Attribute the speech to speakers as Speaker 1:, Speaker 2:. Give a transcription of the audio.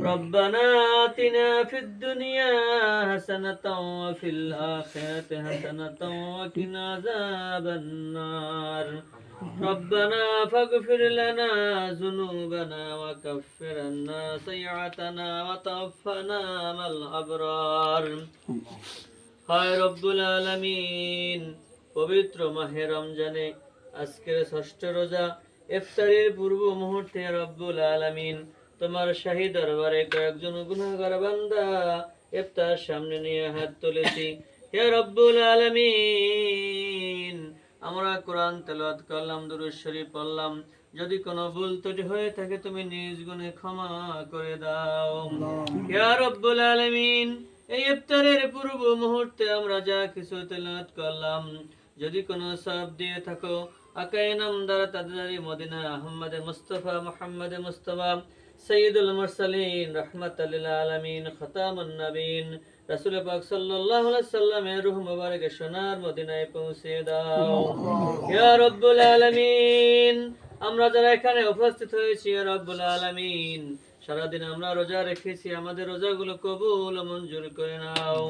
Speaker 1: ربنا آتنا في الدنيا حسنة وفي الآخرة حسنة وقنا عذاب النار ربنا فاغفر لنا ذنوبنا وكفر عنا سيئاتنا وتوفنا مع الأبرار হায় রব্বুল আলামিন পবিত্র মাহে রমজানে আজকের ষষ্ঠ রোজা ইফতারের পূর্ব মুহূর্তে রব্বুল আলামিন তোমার শাহী দরবারে কয়েকজন গুনাহগার বান্দা ইফতার সামনে নিয়ে হাত তুলেছি। হে রব্বুল আলামিন, আমরা কোরআন তেলাওয়াত করলাম, দুরূদ শরীফ পড়লাম। যদি কোনো ভুল ত্রুটি হয়ে থাকে, তুমি নিজ গুণে ক্ষমা করে দাও। ইয়া রব্বুল আলামিন, এই ইফতারের পূর্ব মুহূর্তে আমরা যা কিছু তেলাওয়াত করলাম, যদি কোনো সব দিয়ে থাকো আকাই নামদার তাদারি Medina Ahmad Mustafa, Muhammad Mustafa সৈয়দুল মুরসালিন রহমাতাল আলামিন খতামুন নবীন। রাসূল পাক সাল্লাল্লাহু আলাইহি সাল্লামের রূহ মুবারক সোনার মদিনায় পৌঁছে দাও। ইয়া রব্বুল আলামিন আমরা যারা এখানে উপস্থিত হয়েছি ইয়া রব্বুল আলামিন সারাদিন আমরা রোজা রেখেছি আমাদের রোজাগুলো কবুল মঞ্জুর করে নাও।